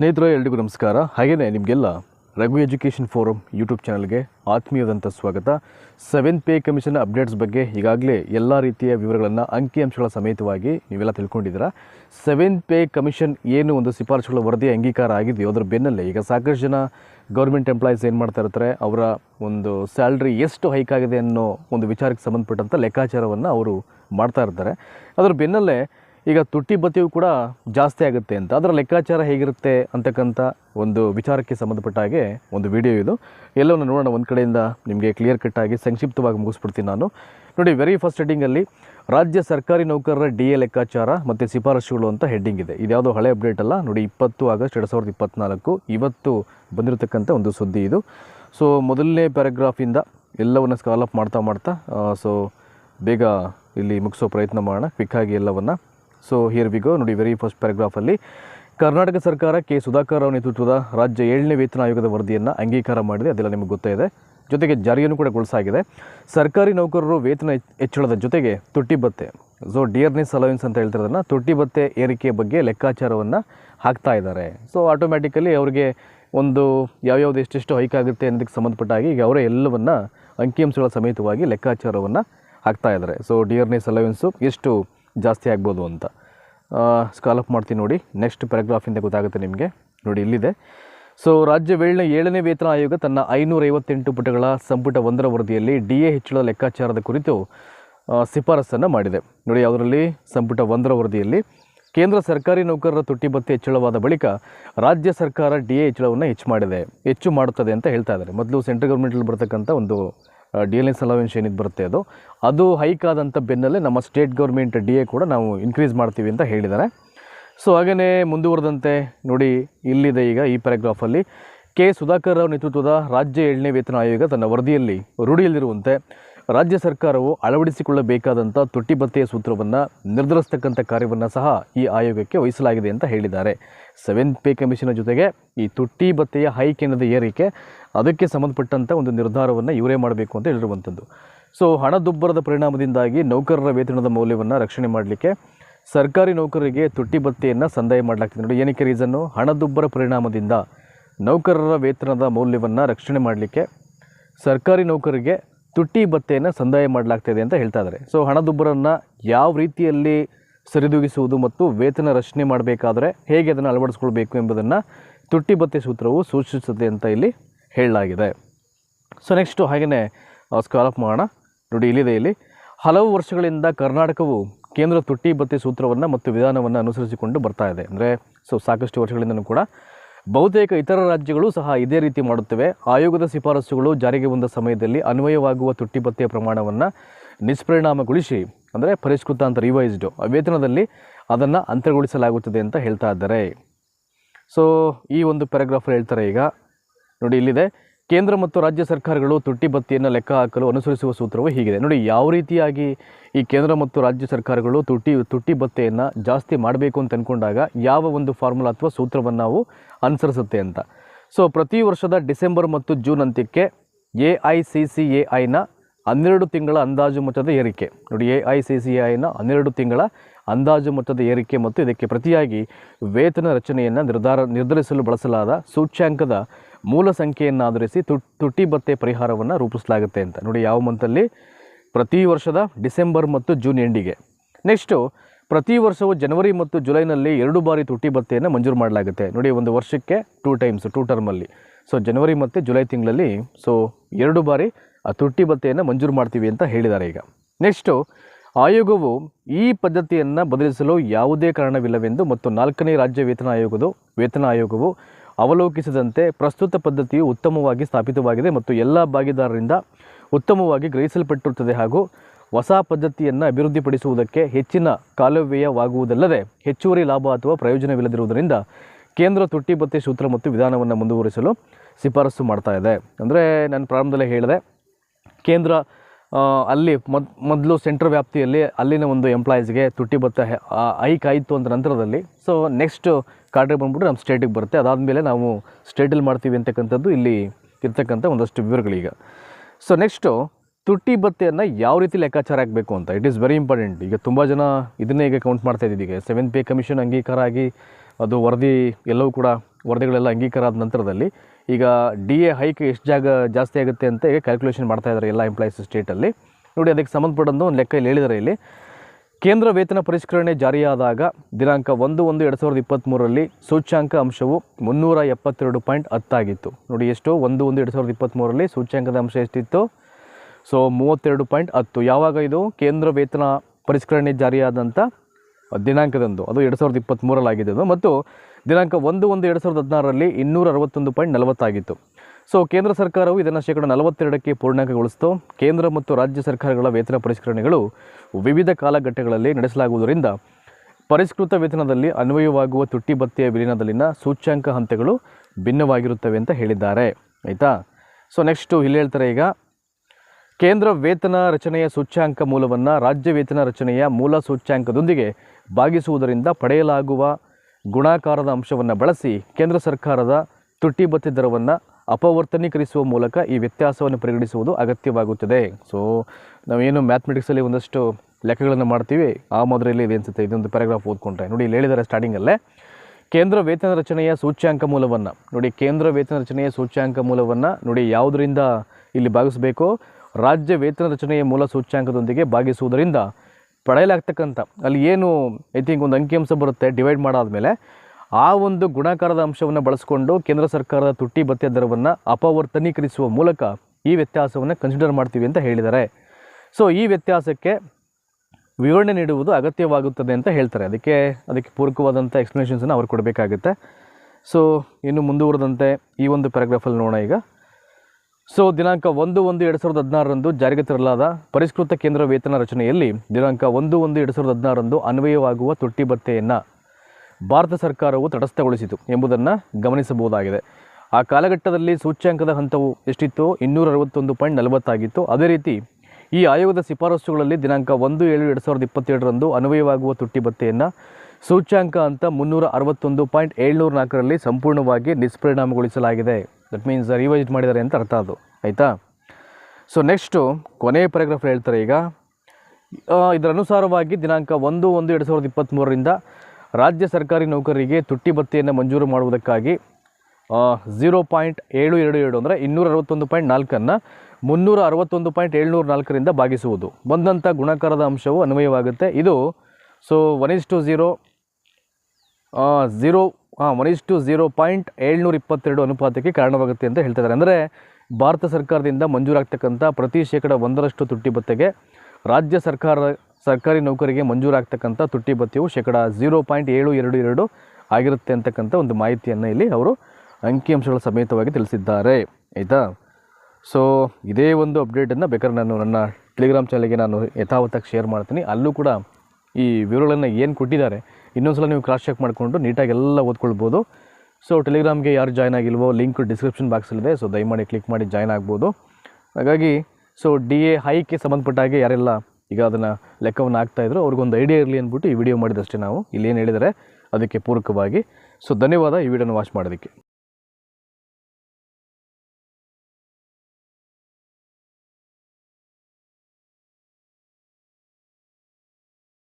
ಸ್ನೇಹಿತರೆ, ಎಲ್ರಿಗೂ ನಮಸ್ಕಾರ. ಹಾಗೆಯೇ ನಿಮಗೆಲ್ಲ ರಘು ಎಜುಕೇಷನ್ ಫೋರಮ್ ಯೂಟ್ಯೂಬ್ ಚಾನಲ್ಗೆ ಆತ್ಮೀಯದಂಥ ಸ್ವಾಗತ. ಸೆವೆನ್ ಪೇ ಕಮಿಷನ್ ಅಪ್ಡೇಟ್ಸ್ ಬಗ್ಗೆ ಈಗಾಗಲೇ ಎಲ್ಲ ರೀತಿಯ ವಿವರಗಳನ್ನು ಅಂಕಿಅಂಶಗಳ ಸಮೇತವಾಗಿ ನೀವೆಲ್ಲ ತಿಳ್ಕೊಂಡಿದ್ದೀರ. ಸೆವೆನ್ ಪೇ ಕಮಿಷನ್ ಏನು ಒಂದು ಶಿಫಾರಸುಗಳ ವರದಿ, ಅಂಗೀಕಾರ ಆಗಿದೆಯೋ ಅದರ ಬೆನ್ನಲ್ಲೇ ಈಗ ಸಾಕಷ್ಟು ಜನ ಗೌರ್ಮೆಂಟ್ ಎಂಪ್ಲಾಯೀಸ್ ಏನು ಮಾಡ್ತಾ ಇರ್ತಾರೆ, ಅವರ ಒಂದು ಸ್ಯಾಲ್ರಿ ಎಷ್ಟು ಹೈಕ್ ಆಗಿದೆ ಅನ್ನೋ ಒಂದು ವಿಚಾರಕ್ಕೆ ಸಂಬಂಧಪಟ್ಟಂಥ ಲೆಕ್ಕಾಚಾರವನ್ನು ಅವರು ಮಾಡ್ತಾ ಇರ್ತಾರೆ. ಅದರ ಬೆನ್ನಲ್ಲೇ ಈಗ ತುಟ್ಟಿ ಬತ್ತಿಯು ಕೂಡ ಜಾಸ್ತಿ ಆಗುತ್ತೆ ಅಂತ. ಅದರ ಲೆಕ್ಕಾಚಾರ ಹೇಗಿರುತ್ತೆ ಅಂತಕ್ಕಂಥ ಒಂದು ವಿಚಾರಕ್ಕೆ ಸಂಬಂಧಪಟ್ಟ ಹಾಗೆ ಒಂದು ವಿಡಿಯೋ ಇದು. ಎಲ್ಲವನ್ನು ನೋಡೋಣ ಒಂದು ಕಡೆಯಿಂದ ನಿಮಗೆ ಕ್ಲಿಯರ್ ಕಟ್ ಆಗಿ ಸಂಕ್ಷಿಪ್ತವಾಗಿ ಮುಗಿಸ್ಬಿಡ್ತೀನಿ ನಾನು. ನೋಡಿ ವೆರಿ ಫಸ್ಟ್ ಹೆಡ್ಡಿಂಗಲ್ಲಿ ರಾಜ್ಯ ಸರ್ಕಾರಿ ನೌಕರರ ಡಿ ಎ ಲೆಕ್ಕಾಚಾರ ಮತ್ತು ಶಿಫಾರಸುಗಳು ಅಂತ ಹೆಡ್ಡಿಂಗ್ ಇದೆ. ಇದ್ಯಾವುದೋ ಹಳೆ ಅಪ್ಡೇಟ್ ಅಲ್ಲ. ನೋಡಿ, ಇಪ್ಪತ್ತು ಆಗಸ್ಟ್ ಎರಡು ಸಾವಿರದ ಇಪ್ಪತ್ತ್ನಾಲ್ಕು ಇವತ್ತು ಬಂದಿರತಕ್ಕಂಥ ಒಂದು ಸುದ್ದಿ ಇದು. ಸೊ ಮೊದಲನೇ ಪ್ಯಾರಾಗ್ರಾಫಿಂದ ಎಲ್ಲವನ್ನು ಸ್ಕಾಲಪ್ ಮಾಡ್ತಾ ಮಾಡ್ತಾ ಸೊ ಬೇಗ ಇಲ್ಲಿ ಮುಗಿಸೋ ಪ್ರಯತ್ನ ಮಾಡೋಣ. ಕ್ವಿಕ್ಕಾಗಿ ಎಲ್ಲವನ್ನು ಸೊ ಹಿಯರ್ ವಿ ಗೋ ನೋಡಿ ವೆರಿ ಫಸ್ಟ್ ಪ್ಯಾರಾಗ್ರಾಫಲ್ಲಿ ಕರ್ನಾಟಕ ಸರ್ಕಾರ ಕೆ. ಸುಧಾಕರ್ ರಾವ್ ನೇತೃತ್ವದ ರಾಜ್ಯ ಏಳನೇ ವೇತನ ಆಯೋಗದ ವರದಿಯನ್ನು ಅಂಗೀಕಾರ ಮಾಡಿದೆ. ಅದೆಲ್ಲ ನಿಮಗೆ ಗೊತ್ತೇ ಇದೆ. ಜೊತೆಗೆ ಜಾರಿಯನ್ನು ಕೂಡ ಗೊಳಿಸಾಗಿದೆ. ಸರ್ಕಾರಿ ನೌಕರರು ವೇತನ ಹೆಚ್ಚಳದ ಜೊತೆಗೆ ತುಟ್ಟಿ ಭತ್ತೆ ಸೊ ಡಿಯರ್ನೆಸ್ ಅಲೋವೆನ್ಸ್ ಅಂತ ಹೇಳ್ತಿರೋದನ್ನು ತುಟ್ಟಿ ಭತ್ತೆ ಏರಿಕೆ ಬಗ್ಗೆ ಲೆಕ್ಕಾಚಾರವನ್ನು ಹಾಕ್ತಾ ಇದ್ದಾರೆ. ಸೊ ಆಟೋಮ್ಯಾಟಿಕಲಿ ಅವರಿಗೆ ಒಂದು ಯಾವ್ಯಾವ್ದು ಎಷ್ಟೆಷ್ಟು ಹೈಕ್ ಆಗುತ್ತೆ ಅನ್ನೋದಕ್ಕೆ ಸಂಬಂಧಪಟ್ಟ ಹಾಗೆ ಈಗ ಅವರೇ ಎಲ್ಲವನ್ನು ಅಂಕಿಅಂಶಗಳ ಸಮೇತವಾಗಿ ಲೆಕ್ಕಾಚಾರವನ್ನು ಹಾಕ್ತಾ ಇದ್ದಾರೆ. ಸೊ ಡಿಯರ್ನೆಸ್ ಅಲೋವೆನ್ಸು ಎಷ್ಟು ಜಾಸ್ತಿ ಆಗ್ಬೋದು ಅಂತ. ಸ್ಕಾಲಪ್ ಮಾಡ್ತೀನಿ ನೋಡಿ. ನೆಕ್ಸ್ಟ್ ಪ್ಯಾರಾಗ್ರಾಫಿಂದ ಗೊತ್ತಾಗುತ್ತೆ ನಿಮಗೆ. ನೋಡಿ, ಇಲ್ಲಿದೆ. ಸೊ ರಾಜ್ಯ ವೇಳೆ ಏಳನೇ ವೇತನ ಆಯೋಗ ತನ್ನ ಐನೂರ ಐವತ್ತೆಂಟು ಪುಟಗಳ ಸಂಪುಟ ಒಂದರ ವರದಿಯಲ್ಲಿ ಡಿ ಎ ಹೆಚ್ಚಳ ಲೆಕ್ಕಾಚಾರದ ಕುರಿತು ಶಿಫಾರಸನ್ನು ಮಾಡಿದೆ. ನೋಡಿ ಅದರಲ್ಲಿ ಸಂಪುಟ ಒಂದರ ವರದಿಯಲ್ಲಿ, ಕೇಂದ್ರ ಸರ್ಕಾರಿ ನೌಕರರ ತುಟ್ಟಿ ಭತ್ತೆ ಹೆಚ್ಚಳವಾದ ಬಳಿಕ ರಾಜ್ಯ ಸರ್ಕಾರ ಡಿ ಎ ಹೆಚ್ಚಳವನ್ನು ಹೆಚ್ಚು ಮಾಡಿದೆ. ಹೆಚ್ಚು ಮಾಡುತ್ತದೆ ಅಂತ ಹೇಳ್ತಾ ಇದ್ದಾರೆ. ಮೊದಲು ಸೆಂಟ್ರಲ್ ಗೌರ್ಮೆಂಟಲ್ಲಿ ಬರ್ತಕ್ಕಂಥ ಒಂದು ಡಿ ಎಲ್ ಎಸ್ ಅಲವೆನ್ಸ್ ಏನಿದು ಬರುತ್ತೆ ಅದು? ಅದು ಹೈಕ್ ಆದಂಥ ಬೆನ್ನಲ್ಲೇ ನಮ್ಮ ಸ್ಟೇಟ್ ಗೌರ್ಮೆಂಟ್ ಡಿ ಎ ಕೂಡ ನಾವು ಇನ್ಕ್ರೀಸ್ ಮಾಡ್ತೀವಿ ಅಂತ ಹೇಳಿದ್ದಾರೆ. ಸೊ ಹಾಗೆಯೇ ಮುಂದುವರೆದಂತೆ ನೋಡಿ, ಇಲ್ಲಿದೆ ಈಗ ಈ ಪ್ಯಾರಾಗ್ರಾಫಲ್ಲಿ ಕೆ ಸುಧಾಕರ್ ರಾವ್ ನೇತೃತ್ವದ ರಾಜ್ಯ ಏಳನೇ ವೇತನ ಆಯೋಗ ತನ್ನ ವರದಿಯಲ್ಲಿ ರೂಢಿಯಲ್ಲಿರುವಂತೆ ರಾಜ್ಯ ಸರ್ಕಾರವು ಅಳವಡಿಸಿಕೊಳ್ಳಬೇಕಾದಂಥ ತುಟ್ಟಿ ಭತ್ತೆಯ ಸೂತ್ರವನ್ನು ನಿರ್ಧರಿಸ್ತಕ್ಕಂಥ ಕಾರ್ಯವನ್ನು ಸಹ ಈ ಆಯೋಗಕ್ಕೆ ವಹಿಸಲಾಗಿದೆ ಅಂತ ಹೇಳಿದ್ದಾರೆ. ಸೆವೆನ್ ಪೇ ಕಮಿಷನ್ ಜೊತೆಗೆ ಈ ತುಟ್ಟಿ ಭತ್ತೆಯ ಹೈಕ್ ಎನ್ನದ ಏರಿಕೆ, ಅದಕ್ಕೆ ಸಂಬಂಧಪಟ್ಟಂಥ ಒಂದು ನಿರ್ಧಾರವನ್ನು ಇವರೇ ಮಾಡಬೇಕು ಅಂತ ಹೇಳಿರುವಂಥದ್ದು. ಸೊ, ಹಣದುಬ್ಬರದ ಪರಿಣಾಮದಿಂದಾಗಿ ನೌಕರರ ವೇತನದ ಮೌಲ್ಯವನ್ನು ರಕ್ಷಣೆ ಮಾಡಲಿಕ್ಕೆ ಸರ್ಕಾರಿ ನೌಕರರಿಗೆ ತುಟ್ಟಿ ಭತ್ತೆಯನ್ನು ಸಂದಾಯ ಮಾಡಲಾಗ್ತದೆ ನೋಡಿ, ಏನಕ್ಕೆ ರೀಸನ್ನು? ಹಣದುಬ್ಬರ ಪರಿಣಾಮದಿಂದ ನೌಕರರ ವೇತನದ ಮೌಲ್ಯವನ್ನು ರಕ್ಷಣೆ ಮಾಡಲಿಕ್ಕೆ ಸರ್ಕಾರಿ ನೌಕರರಿಗೆ ತುಟ್ಟಿ ಭತ್ತೆಯನ್ನು ಸಂದಾಯ ಮಾಡಲಾಗ್ತಾಯಿದೆ ಅಂತ ಹೇಳ್ತಾ ಇದ್ದಾರೆ ಸೊ ಹಣದುಬ್ಬರನ್ನು ಯಾವ ರೀತಿಯಲ್ಲಿ ಸರಿದೂಗಿಸುವುದು ಮತ್ತು ವೇತನ ರಚನೆ ಮಾಡಬೇಕಾದ್ರೆ ಹೇಗೆ ಅದನ್ನು ಅಳವಡಿಸ್ಕೊಳ್ಬೇಕು ಎಂಬುದನ್ನು ತುಟ್ಟಿ ಭತ್ತೆ ಸೂತ್ರವು ಸೂಚಿಸುತ್ತದೆ ಅಂತ ಇಲ್ಲಿ ಹೇಳಲಾಗಿದೆ. ಸೊ ನೆಕ್ಸ್ಟು ಹಾಗೆಯೇ ಸ್ಕಾಲಪ್ ಮಾಡೋಣ. ನೋಡಿ, ಇಲ್ಲಿದೆ ಇಲ್ಲಿ. ಹಲವು ವರ್ಷಗಳಿಂದ ಕರ್ನಾಟಕವು ಕೇಂದ್ರ ತುಟ್ಟಿ ಭತ್ತೆ ಸೂತ್ರವನ್ನು ಮತ್ತು ವಿಧಾನವನ್ನು ಅನುಸರಿಸಿಕೊಂಡು ಬರ್ತಾ ಇದೆ. ಅಂದರೆ ಸೊ ಸಾಕಷ್ಟು ವರ್ಷಗಳಿಂದಲೂ ಕೂಡ ಬಹುತೇಕ ಇತರ ರಾಜ್ಯಗಳು ಸಹ ಇದೇ ರೀತಿ ಮಾಡುತ್ತವೆ. ಆಯೋಗದ ಶಿಫಾರಸುಗಳು ಜಾರಿಗೆ ಬಂದ ಸಮಯದಲ್ಲಿ ಅನ್ವಯವಾಗುವ ತುಟ್ಟಿ ಭತ್ಯೆಯ ಪ್ರಮಾಣವನ್ನು ನಿಷ್ಪರಿಣಾಮಗೊಳಿಸಿ, ಅಂದರೆ ಪರಿಷ್ಕೃತ ಅಂತ ರಿವೈಸ್ಡು ವೇತನದಲ್ಲಿ ಅದನ್ನು ಅಂತ್ಯಗೊಳಿಸಲಾಗುತ್ತದೆ ಅಂತ ಹೇಳ್ತಾ ಇದ್ದಾರೆ. ಸೊ ಈ ಒಂದು ಪ್ಯಾರಾಗ್ರಾಫ್ ಹೇಳ್ತಾರೆ ಈಗ. ನೋಡಿ, ಇಲ್ಲಿದೆ. ಕೇಂದ್ರ ಮತ್ತು ರಾಜ್ಯ ಸರ್ಕಾರಗಳು ತುಟ್ಟಿ ಭತ್ತಿಯನ್ನು ಲೆಕ್ಕ ಹಾಕಲು ಅನುಸರಿಸುವ ಸೂತ್ರವು ಹೀಗಿದೆ. ನೋಡಿ, ಯಾವ ರೀತಿಯಾಗಿ ಈ ಕೇಂದ್ರ ಮತ್ತು ರಾಜ್ಯ ಸರ್ಕಾರಗಳು ತುಟ್ಟಿ ತುಟ್ಟಿ ಭತ್ತೆಯನ್ನು ಜಾಸ್ತಿ ಮಾಡಬೇಕು ಅಂತ ಅಂದ್ಕೊಂಡಾಗ ಯಾವ ಒಂದು ಫಾರ್ಮುಲಾ ಅಥವಾ ಸೂತ್ರವನ್ನು ನಾವು ಅನುಸರಿಸುತ್ತೆ ಅಂತ. ಸೊ, ಪ್ರತಿ ವರ್ಷದ ಡಿಸೆಂಬರ್ ಮತ್ತು ಜೂನ್ ಅಂತ್ಯಕ್ಕೆ A I C C A ಐನ ಹನ್ನೆರಡು ತಿಂಗಳ ಅಂದಾಜು ಮೊತ್ತದ ಏರಿಕೆ. ನೋಡಿ, ಎ ಐ ಸಿ ಸಿ ಐನ ಹನ್ನೆರಡು ತಿಂಗಳ ಅಂದಾಜು ಮೊತ್ತದ ಏರಿಕೆ ಮತ್ತು ಇದಕ್ಕೆ ಪ್ರತಿಯಾಗಿ ವೇತನ ರಚನೆಯನ್ನು ನಿರ್ಧಾರ ನಿರ್ಧರಿಸಲು ಬಳಸಲಾದ ಸೂಚ್ಯಾಂಕದ ಮೂಲ ಸಂಖ್ಯೆಯನ್ನು ಆಧರಿಸಿ ತುಟ್ ತುಟ್ಟಿ ಭತ್ತೆ ಪರಿಹಾರವನ್ನು ರೂಪಿಸಲಾಗುತ್ತೆ ಅಂತ. ನೋಡಿ, ಯಾವ ಮಂತಲ್ಲಿ? ಪ್ರತಿ ವರ್ಷದ ಡಿಸೆಂಬರ್ ಮತ್ತು ಜೂನ್ ಎಂಡಿಗೆ. ನೆಕ್ಸ್ಟು, ಪ್ರತಿ ವರ್ಷವೂ ಜನವರಿ ಮತ್ತು ಜುಲೈನಲ್ಲಿ ಎರಡು ಬಾರಿ ತುಟ್ಟಿ ಭತ್ತೆಯನ್ನು ಮಂಜೂರು ಮಾಡಲಾಗುತ್ತೆ. ನೋಡಿ, ಒಂದು ವರ್ಷಕ್ಕೆ ಟೂ ಟೈಮ್ಸ್ ಟೂ ಟರ್ಮಲ್ಲಿ ಸೊ ಜನವರಿ ಮತ್ತು ಜುಲೈ ತಿಂಗಳಲ್ಲಿ ಸೊ ಎರಡು ಬಾರಿ ಆ ತುಟ್ಟಿ ಭತ್ತೆಯನ್ನು ಮಂಜೂರು ಮಾಡ್ತೀವಿ ಅಂತ ಹೇಳಿದ್ದಾರೆ ಈಗ. ನೆಕ್ಸ್ಟು, ಆಯೋಗವು ಈ ಪದ್ಧತಿಯನ್ನು ಬದಲಿಸಲು ಯಾವುದೇ ಕಾರಣವಿಲ್ಲವೆಂದು ಮತ್ತು ನಾಲ್ಕನೇ ರಾಜ್ಯ ವೇತನ ಆಯೋಗದ, ವೇತನ ಆಯೋಗವು ಅವಲೋಕಿಸಿದಂತೆ ಪ್ರಸ್ತುತ ಪದ್ಧತಿಯು ಉತ್ತಮವಾಗಿ ಸ್ಥಾಪಿತವಾಗಿದೆ ಮತ್ತು ಎಲ್ಲ ಭಾಗಿದಾರರಿಂದ ಉತ್ತಮವಾಗಿ ಗ್ರಹಿಸಲ್ಪಟ್ಟಿರುತ್ತದೆ ಹಾಗೂ ಹೊಸ ಪದ್ಧತಿಯನ್ನು ಅಭಿವೃದ್ಧಿಪಡಿಸುವುದಕ್ಕೆ ಹೆಚ್ಚಿನ ಕಾಲವ್ಯಯವಾಗುವುದಲ್ಲದೆ ಹೆಚ್ಚುವರಿ ಲಾಭ ಅಥವಾ ಪ್ರಯೋಜನವಿಲ್ಲದಿರುವುದರಿಂದ ಕೇಂದ್ರ ತುಟ್ಟಿ ಭತ್ಯೆ ಸೂತ್ರ ಮತ್ತು ವಿಧಾನವನ್ನು ಮುಂದುವರಿಸಲು ಶಿಫಾರಸು ಮಾಡ್ತಾ ಇದೆ. ಅಂದರೆ ನಾನು ಪ್ರಾರಂಭದಲ್ಲೇ ಹೇಳಿದೆ, ಕೇಂದ್ರ ಅಲ್ಲಿ ಮೊದ್, ಮೊದಲು ಸೆಂಟ್ರ್ ವ್ಯಾಪ್ತಿಯಲ್ಲಿ ಅಲ್ಲಿನ ಒಂದು ಎಂಪ್ಲಾಯೀಸ್ಗೆ ತುಟ್ಟಿ ಭತ್ತ ಹೈಕ್ ಆಯಿತು ಅಂತ ನಂತರದಲ್ಲಿ. ಸೊ ನೆಕ್ಸ್ಟ್ ಕಾರ್ಡ್ರೆ ಬಂದ್ಬಿಟ್ಟು ನಮ್ಮ ಸ್ಟೇಟಿಗೆ ಬರುತ್ತೆ. ಅದಾದಮೇಲೆ ನಾವು ಸ್ಟೇಟಲ್ಲಿ ಮಾಡ್ತೀವಿ ಅಂತಕ್ಕಂಥದ್ದು ಇಲ್ಲಿ ಇರ್ತಕ್ಕಂಥ ಒಂದಷ್ಟು ವಿವರಗಳೀಗ. ಸೊ ನೆಕ್ಸ್ಟು ತುಟ್ಟಿ ಭತ್ತೆಯನ್ನು ಯಾವ ರೀತಿ ಲೆಕ್ಕಾಚಾರ ಆಗಬೇಕು ಅಂತ ಇಟ್ ಈಸ್ ವೆರಿ ಇಂಪಾರ್ಟೆಂಟ್ ಈಗ ತುಂಬ ಜನ ಇದನ್ನೇ ಈಗ ಕೌಂಟ್ ಮಾಡ್ತಾ ಇದ್ದೀವಿ. ಸೆವೆನ್ ಪೇ ಕಮಿಷನ್ ಅಂಗೀಕಾರ ಆಗಿ ಅದು ವರದಿ ಎಲ್ಲವೂ ಕೂಡ, ವರದಿಗಳೆಲ್ಲ ಅಂಗೀಕಾರ ಆದ ನಂತರದಲ್ಲಿ ಈಗ ಡಿ ಎ ಹೈಕ್ ಎಷ್ಟು ಜಾಗ ಜಾಸ್ತಿ ಆಗುತ್ತೆ ಅಂತ ಈಗ ಕ್ಯಾಲ್ಕುಲೇಷನ್ ಮಾಡ್ತಾ ಇದ್ದಾರೆ ಎಲ್ಲ ಎಂಪ್ಲಾಯೀಸ್ ಸ್ಟೇಟಲ್ಲಿ ನೋಡಿ ಅದಕ್ಕೆ ಸಂಬಂಧಪಟ್ಟಂದು ಒಂದು ಲೆಕ್ಕ ಇಲ್ಲಿ ಹೇಳಿದ್ದಾರೆ ಇಲ್ಲಿ. ಕೇಂದ್ರ ವೇತನ ಪರಿಷ್ಕರಣೆ ಜಾರಿಯಾದಾಗ ದಿನಾಂಕ ಒಂದು ಒಂದು ಎರಡು ಸಾವಿರದ ಇಪ್ಪತ್ತ್ಮೂರರಲ್ಲಿ ಸೂಚ್ಯಾಂಕ ಅಂಶವು ಮುನ್ನೂರ ಎಪ್ಪತ್ತೆರಡು ಪಾಯಿಂಟ್ ಹತ್ತಾಗಿತ್ತು ನೋಡಿ ಎಷ್ಟು ಒಂದು ಒಂದು ಎರಡು ಸಾವಿರದ ಇಪ್ಪತ್ತ್ಮೂರರಲ್ಲಿ ಸೂಚ್ಯಾಂಕದ ಅಂಶ ಎಷ್ಟಿತ್ತು? ಸೊ ಮೂವತ್ತೆರಡು ಪಾಯಿಂಟ್ ಹತ್ತು. ಯಾವಾಗ ಇದು? ಕೇಂದ್ರ ವೇತನ ಪರಿಷ್ಕರಣೆ ಜಾರಿಯಾದಂಥ ದಿನಾಂಕದಂದು. ಅದು ಎರಡು ಸಾವಿರದ ಇಪ್ಪತ್ತ್ಮೂರಲ್ಲಿ ಆಗಿದೆ ಅದು ಮತ್ತು ದಿನಾಂಕ ಒಂದು ಒಂದು ಎರಡು ಸಾವಿರದ ಹದಿನಾರರಲ್ಲಿ ಇನ್ನೂರ ಅರವತ್ತೊಂದು ಪಾಯಿಂಟ್ ನಲವತ್ತಾಗಿತ್ತು. ಸೊ ಕೇಂದ್ರ ಸರ್ಕಾರವು ಇದನ್ನು ಶೇಕಡ ನಲವತ್ತೆರಡಕ್ಕೆ ಪೂರ್ಣಾಂಕಗೊಳಿಸಿತು. ಕೇಂದ್ರ ಮತ್ತು ರಾಜ್ಯ ಸರ್ಕಾರಗಳ ವೇತನ ಪರಿಷ್ಕರಣೆಗಳು ವಿವಿಧ ಕಾಲಘಟ್ಟಗಳಲ್ಲಿ ನಡೆಸಲಾಗುವುದರಿಂದ ಪರಿಷ್ಕೃತ ವೇತನದಲ್ಲಿ ಅನ್ವಯವಾಗುವ ತುಟ್ಟಿ ಭತ್ಯೆಯ ವಿಲೀನದಲ್ಲಿನ ಸೂಚ್ಯಾಂಕ ಹಂತಗಳು ಭಿನ್ನವಾಗಿರುತ್ತವೆ ಅಂತ ಹೇಳಿದ್ದಾರೆ. ಆಯಿತಾ? ಸೊ ನೆಕ್ಸ್ಟು ಇಲ್ಲಿ ಹೇಳ್ತಾರೆ ಈಗ, ಕೇಂದ್ರ ವೇತನ ರಚನೆಯ ಸೂಚ್ಯಾಂಕ ಮೂಲವನ್ನು ರಾಜ್ಯ ವೇತನ ರಚನೆಯ ಮೂಲ ಸೂಚ್ಯಾಂಕದೊಂದಿಗೆ ಭಾಗಿಸುವುದರಿಂದ ಪಡೆಯಲಾಗುವ ಗುಣಾಕಾರದ ಅಂಶವನ್ನು ಬಳಸಿ ಕೇಂದ್ರ ಸರ್ಕಾರದ ತುಟ್ಟಿ ಭತ್ಯೆ ದರವನ್ನು ಅಪವರ್ತನೀಕರಿಸುವ ಮೂಲಕ ಈ ವ್ಯತ್ಯಾಸವನ್ನು ಪರಿಗಣಿಸುವುದು ಅಗತ್ಯವಾಗುತ್ತದೆ. ಸೊ ನಾವೇನು ಮ್ಯಾಥಮೆಟಿಕ್ಸಲ್ಲಿ ಒಂದಷ್ಟು ಲೆಕ್ಕಗಳನ್ನು ಮಾಡ್ತೀವಿ, ಆ ಮಾದರಿಯಲ್ಲಿ ಇದೆ ಅನಿಸುತ್ತೆ. ಇದೊಂದು ಪ್ಯಾರಾಗ್ರಾಫ್ ಓದ್ಕೊಂಡ್ರೆ. ನೋಡಿ, ಇಲ್ಲಿ ಹೇಳಿದ್ದಾರೆ ಸ್ಟಾರ್ಟಿಂಗಲ್ಲೇ ಕೇಂದ್ರ ವೇತನ ರಚನೆಯ ಸೂಚ್ಯಾಂಕ ಮೂಲವನ್ನು. ನೋಡಿ, ಕೇಂದ್ರ ವೇತನ ರಚನೆಯ ಸೂಚ್ಯಾಂಕ ಮೂಲವನ್ನು ನೋಡಿ ಯಾವುದರಿಂದ ಇಲ್ಲಿ ಭಾಗಿಸಬೇಕು? ರಾಜ್ಯ ವೇತನ ರಚನೆಯ ಮೂಲ ಸೂಚ್ಯಾಂಕದೊಂದಿಗೆ ಭಾಗಿಸುವುದರಿಂದ ಪಡೆಯಲಾಗ್ತಕ್ಕಂಥ, ಅಲ್ಲಿ ಏನು ಐ ಥಿಂಕ್ ಒಂದು ಅಂಕಿಅಂಶ ಬರುತ್ತೆ ಡಿವೈಡ್ ಮಾಡಾದ್ಮೇಲೆ, ಆ ಒಂದು ಗುಣಾಕಾರದ ಅಂಶವನ್ನು ಬಳಸ್ಕೊಂಡು ಕೇಂದ್ರ ಸರ್ಕಾರದ ತುಟ್ಟಿ ಭತ್ಯೆ ದರವನ್ನು ಅಪವರ್ತನೀಕರಿಸುವ ಮೂಲಕ ಈ ವ್ಯತ್ಯಾಸವನ್ನು ಕನ್ಸಿಡರ್ ಮಾಡ್ತೀವಿ ಅಂತ ಹೇಳಿದ್ದಾರೆ. ಸೊ ಈ ವ್ಯತ್ಯಾಸಕ್ಕೆ ವಿವರಣೆ ನೀಡುವುದು ಅಗತ್ಯವಾಗುತ್ತದೆ ಅಂತ ಹೇಳ್ತಾರೆ. ಅದಕ್ಕೆ ಅದಕ್ಕೆ ಪೂರಕವಾದಂಥ ಎಕ್ಸ್ಪ್ಲನೇಷನ್ಸನ್ನು ಅವ್ರು ಕೊಡಬೇಕಾಗುತ್ತೆ. ಸೊ ಇನ್ನು ಮುಂದುವರೆದಂತೆ ಈ ಒಂದು ಪ್ಯಾರಾಗ್ರಾಫಲ್ಲಿ ನೋಡೋಣ ಈಗ. ಸೊ, ದಿನಾಂಕ ಒಂದು ಒಂದು ಎರಡು ಸಾವಿರದ ಹದಿನಾರರಂದು ಜಾರಿಗೆ ತರಲಾದ ಪರಿಷ್ಕೃತ ಕೇಂದ್ರ ವೇತನ ರಚನೆಯಲ್ಲಿ ದಿನಾಂಕ ಒಂದು ಒಂದು ಎರಡು ಸಾವಿರದ ಹದಿನಾರರಂದು ಅನ್ವಯವಾಗುವ ತುಟ್ಟಿ ಭತ್ಯೆಯನ್ನು ಭಾರತ ಸರ್ಕಾರವು ತಟಸ್ಥಗೊಳಿಸಿತು ಎಂಬುದನ್ನು ಗಮನಿಸಬಹುದಾಗಿದೆ. ಆ ಕಾಲಘಟ್ಟದಲ್ಲಿ ಸೂಚ್ಯಾಂಕದ ಹಂತವು ಎಷ್ಟಿತ್ತು ಇನ್ನೂರ ಅರವತ್ತೊಂದು ಪಾಯಿಂಟ್ ನಲವತ್ತಾಗಿತ್ತು. ಅದೇ ರೀತಿ ಈ ಆಯೋಗದ ಶಿಫಾರಸುಗಳಲ್ಲಿ ದಿನಾಂಕ ಒಂದು ಏಳು ಎರಡು ಸಾವಿರದ ಇಪ್ಪತ್ತೆರಡರಂದು ಅನ್ವಯವಾಗುವ ತುಟ್ಟಿ ಭತ್ತೆಯನ್ನು ಸೂಚ್ಯಾಂಕ ಅಂತ ಮುನ್ನೂರ ಅರವತ್ತೊಂದು ಪಾಯಿಂಟ್ ಏಳ್ನೂರ ನಾಲ್ಕರಲ್ಲಿ ಸಂಪೂರ್ಣವಾಗಿ ನಿಷ್ಪರಿಣಾಮಗೊಳಿಸಲಾಗಿದೆ. ದಟ್ ಮೀನ್ಸ್ ರಿವೈಸ್ ಮಾಡಿದ್ದಾರೆ ಅಂತ ಅರ್ಥ ಅದು. ಆಯಿತಾ? ಸೊ ನೆಕ್ಸ್ಟು ಕೊನೆಯ ಪ್ಯಾರಾಗ್ರಾಫ್ ಹೇಳ್ತಾರೆ ಈಗ ಇದರ ಅನುಸಾರವಾಗಿ ದಿನಾಂಕ ಒಂದು ಒಂದು ಎರಡು ಸಾವಿರದ ಇಪ್ಪತ್ತ್ಮೂರರಿಂದ ರಾಜ್ಯ ಸರ್ಕಾರಿ ನೌಕರರಿಗೆ ತುಟ್ಟಿ ಭತ್ತೆಯನ್ನು ಮಂಜೂರು ಮಾಡುವುದಕ್ಕಾಗಿ ಝೀರೋ ಪಾಯಿಂಟ್ ಏಳು ಎರಡು ಎರಡು ಅಂದರೆ ಇನ್ನೂರ ಅರವತ್ತೊಂದು ಪಾಯಿಂಟ್ ನಾಲ್ಕನ್ನು ಮುನ್ನೂರ ಅರವತ್ತೊಂದು ಪಾಯಿಂಟ್ ಏಳ್ನೂರ ನಾಲ್ಕರಿಂದ ಭಾಗಿಸುವುದು. ಬಂದಂಥ ಗುಣಕಾರದ ಅಂಶವು ಅನ್ವಯವಾಗುತ್ತೆ. ಇದು so one is to zero zero ಹಾಂ one is to zero point ಏಳ್ನೂರ ಇಪ್ಪತ್ತೆರಡು ಅನುಪಾತಕ್ಕೆ ಕಾರಣವಾಗುತ್ತೆ ಅಂತ ಹೇಳ್ತಿದ್ದಾರೆ ಅಂದರೆ ಭಾರತ ಸರ್ಕಾರದಿಂದ ಮಂಜೂರಾಗ್ತಕ್ಕಂಥ ಪ್ರತಿ ಶೇಕಡ ಒಂದರಷ್ಟು ತುಟ್ಟಿ ಭತ್ತೆಗೆ ರಾಜ್ಯ ಸರ್ಕಾರ, ಸರ್ಕಾರಿ ನೌಕರಿಗೆ ಮಂಜೂರಾಗ್ತಕ್ಕಂಥ ತುಟ್ಟಿ ಭತ್ಯೆಯು ಶೇಕಡ ಝೀರೋ ಪಾಯಿಂಟ್ ಏಳು ಎರಡು ಎರಡು ಆಗಿರುತ್ತೆ ಅಂತಕ್ಕಂಥ ಒಂದು ಮಾಹಿತಿಯನ್ನು ಇಲ್ಲಿ ಅವರು ಅಂಕಿಅಂಶಗಳ ಸಮೇತವಾಗಿ ತಿಳಿಸಿದ್ದಾರೆ. ಆಯಿತಾ? ಸೊ ಇದೇ ಒಂದು ಅಪ್ಡೇಟನ್ನು ಬೇಕಾದ್ರೆ ನಾನು ನನ್ನ ಟೆಲಿಗ್ರಾಮ್ ಚಾನಲ್ಗೆ ನಾನು ಯಥಾವತ್ತಾಗಿ ಶೇರ್ ಮಾಡ್ತೀನಿ. ಅಲ್ಲೂ ಕೂಡ ಈ ವಿವರಗಳನ್ನು ಏನು ಕೊಟ್ಟಿದ್ದಾರೆ ಇನ್ನೊಂದು ಸಲ ನೀವು ಕ್ರಾಸ್ ಚೆಕ್ ಮಾಡಿಕೊಂಡು ನೀಟಾಗಿ ಎಲ್ಲ ಓದ್ಕೊಳ್ಬೋದು. ಸೊ ಟೆಲಿಗ್ರಾಮ್ಗೆ ಯಾರು ಜಾಯ್ನ್ ಆಗಿಲ್ವೋ ಲಿಂಕ್ ಡಿಸ್ಕ್ರಿಪ್ಷನ್ ಬಾಕ್ಸಲ್ಲಿದೆ ಸೊ ದಯಮಾಡಿ ಕ್ಲಿಕ್ ಮಾಡಿ ಜಾಯ್ನ್ ಆಗ್ಬೋದು. ಹಾಗಾಗಿ ಸೊ ಡಿ ಎ ಹೈಗೆ ಸಂಬಂಧಪಟ್ಟ ಹಾಗೆ ಯಾರೆಲ್ಲ ಈಗ ಅದನ್ನು ಲೆಕ್ಕವನ್ನು ಹಾಕ್ತಾಯಿದ್ರು ಅವ್ರಿಗೊಂದು ಐಡಿಯಾ ಇರಲಿ ಅಂದ್ಬಿಟ್ಟು ಈ ವಿಡಿಯೋ ಮಾಡಿದಷ್ಟೇ ನಾವು. ಇಲ್ಲಿ ಏನು ಹೇಳಿದರೆ ಅದಕ್ಕೆ ಪೂರಕವಾಗಿ. ಸೊ ಧನ್ಯವಾದ, ಈ ವಿಡಿಯೋನ ವಾಚ್ ಮಾಡೋದಕ್ಕೆ